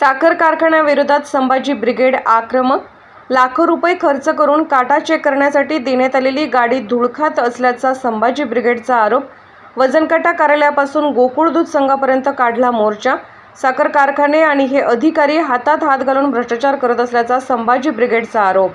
साखर कारखान्याविरोधात संभाजी ब्रिगेड आक्रमक लाखो रुपये खर्च करून काटा चेक करण्यासाठी देण्यात आलेली गाडी धुळखात असल्याचा संभाजी ब्रिगेडचा आरोप. वजनकाटा कार्यालयापासून गोकुळ दूध संघापर्यंत काढला मोर्चा. साखर कारखाने आणि हे अधिकारी हातात हात घालून भ्रष्टाचार करत असल्याचा संभाजी ब्रिगेडचा आरोप.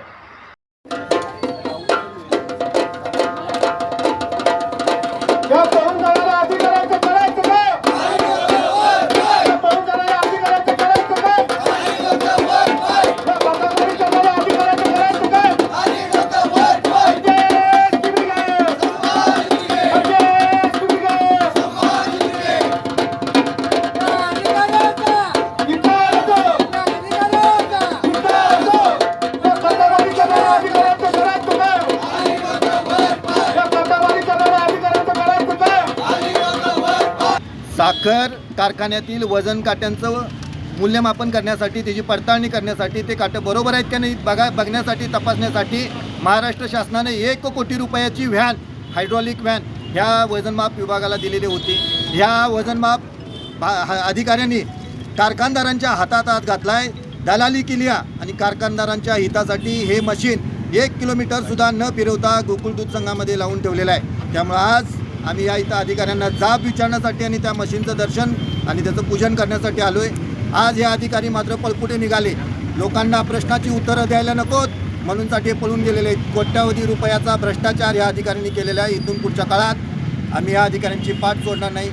साखर कारखान्यातील वजन काट्यांचं मूल्यमापन करण्यासाठी त्याची पडताळणी करण्यासाठी ते काटं बरोबर आहेत का नाही बघा बघण्यासाठी तपासण्यासाठी महाराष्ट्र शासनाने एक कोटी रुपयाची व्हॅन हायड्रॉलिक व्हॅन ह्या वजनमाप विभागाला दिलेली होती. ह्या वजनमाप भा- अधिकाऱ्यांनी कारखानदारांच्या हातात हात आहे दलाली केली आणि कारखानदारांच्या हितासाठी हे मशीन एक किलोमीटरसुद्धा न फिरवता गोकुळ दूध संघामध्ये लावून ठेवलेलं आहे. त्यामुळं आज आम्ही या इथं अधिकाऱ्यांना जाब विचारण्यासाठी आणि त्या मशीनचं दर्शन आणि त्याचं पूजन करण्यासाठी आलो आहे आज हे अधिकारी मात्र पळपुटे निघाले. लोकांना प्रश्नाची उत्तरं द्यायला नकोत. म्हणूनसाठी हे पळून गेलेले आहेत. कोट्यावधी रुपयाचा भ्रष्टाचार या अधिकाऱ्यांनी केलेला आहे इथून पुढच्या काळात. आम्ही या अधिकाऱ्यांची पाठ सोडणार नाही.